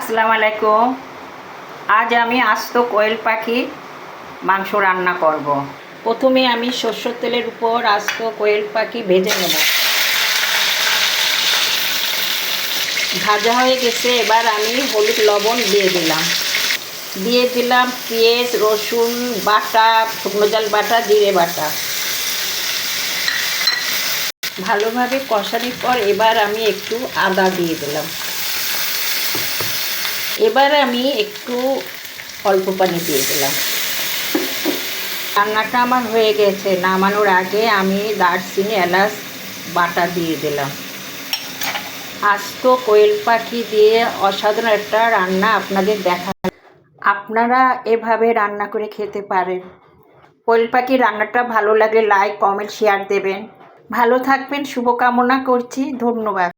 আসসালামু আলাইকুম আজ আমি আস্ত কোয়েল পাখি মাংস রান্না করব। প্রথমে আমি সর্ষের তেলের উপর আস্ত কোয়েল পাখি ভেজে নেব। ভাজা হয়ে গেছে, এবার আমি হলুদ লবণ দিয়ে দিলাম। দিয়ে দিলাম পেঁয়াজ, রসুন বাটা, শুকনো জাল বাটা, জিরে বাটা। ভালোভাবে কষানোর পর এবার আমি একটু আদা দিয়ে দিলাম। এবার আমি একটু অল্প পানি দিয়ে দিলাম। রান্নাটা আমার হয়ে গেছে। নামানোর আগে আমি দারচিনি, এলাচ, বাটা দিয়ে দিলাম। আস্ত কোয়েল পাখি দিয়ে অসাধারণ একটা রান্না আপনাদের দেখা আপনারা এভাবে রান্না করে খেতে পারেন। কোয়েল পাখি রান্নাটা ভালো লাগলে লাইক কমেন্ট শেয়ার দেবেন। ভালো থাকবেন, শুভকামনা করছি। ধন্যবাদ।